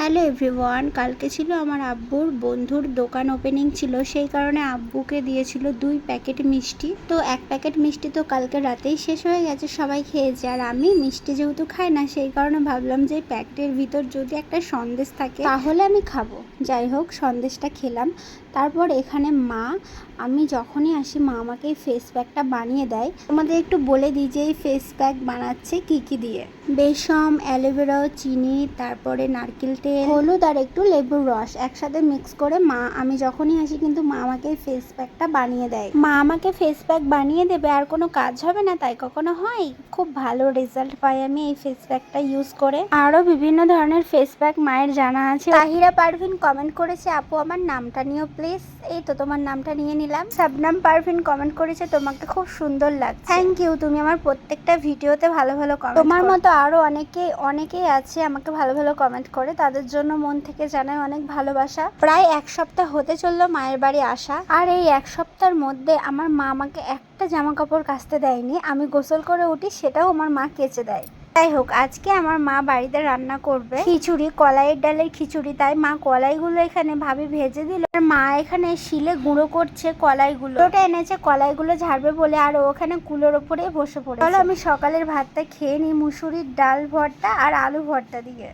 Hello everyone, কালকে ছিল আমার আব্বুর বন্ধুর দোকান ওপেনিং ছিল, সেই কারণে আব্বুকে দিয়েছিল দুই প্যাকেট মিষ্টি। তো এক প্যাকেট মিষ্টি তো কালকে রাতেই শেষ হয়ে গেছে, সবাই খেয়েছে আর আমি মিষ্টি যেহেতু খাই না, সেই কারণে ভাবলাম যে প্যাকেটের ভিতর যদি একটা সন্দেশ থাকে, তাহলে আমি খাব। যাই হোক, সন্দেশটা খেলাম। তারপর এখানে মা, আমি যখনই আসি, মা আমাকে এই ফেস প্যাকটা বানিয়ে দেয়। তোমাদের একটু বলে দিই যে এই ফেস প্যাক বানাচ্ছে কি কি দিয়ে। বেসম, অ্যালোভেরা, চিনি, তারপরে নারকেল তেল, হলুদ আর একটু লেবুর রস একসাথে মিক্স করে মা, আমি যখনই আসি কিন্তু মা আমাকে এই ফেস প্যাকটা বানিয়ে দেয়। মা আমাকে ফেস প্যাক বানিয়ে দেবে, আর কোনো কাজ হবে না তাই কখনো হয়? খুব ভালো রেজাল্ট পাই আমি এই ফেস প্যাকটা ইউজ করে। আরও বিভিন্ন ধরনের ফেস প্যাক মায়ের জানা আছে। তাহিরা পারভিন কমেন্ট করেছে, আপু, আমার নামটা নিও প্লিজ এই তো তোমার নামটা নিয়ে নিলাম। সাবনাম পারভিন কমেন্ট করেছে তোমাকে খুব সুন্দর লাগছে। থ্যাংক ইউ তুমি আমার প্রত্যেকটা ভিডিওতে ভালো ভালো কমেন্ট তোমার মতো আরও অনেকে অনেকেই আছে আমাকে ভালো ভালো কমেন্ট করে তাদের জন্য মন থেকে জানায় অনেক ভালোবাসা। প্রায় এক সপ্তাহ হতে চলল মায়ের বাড়ি আসা আর এই এক সপ্তাহের মধ্যে আমার মা আমাকে একটা জামা কাপড় কাচতে দেয়নি আমি গোসল করে উঠি সেটাও আমার মা কেচে দেয়। যাই হোক, আজকে আমার মা বাড়িতে রান্না করবে। খিচুড়ি কলাইয়ের ডালের খিচুড়ি, তাই মা কলাইগুলো এখানে ভাবি ভেজে দিল। আর মা এখানে শিলে গুঁড়ো করছে কলাইগুলো। ওটা এনেছে, কলাইগুলো ঝাড়বে বলে আর ওখানে কুলোর ওপরে বসে পড়ে তাহলে আমি সকালের ভাতটা খেয়ে নিই, মুসুরির ডাল ভর্তা আর আলু ভর্তা দিয়ে।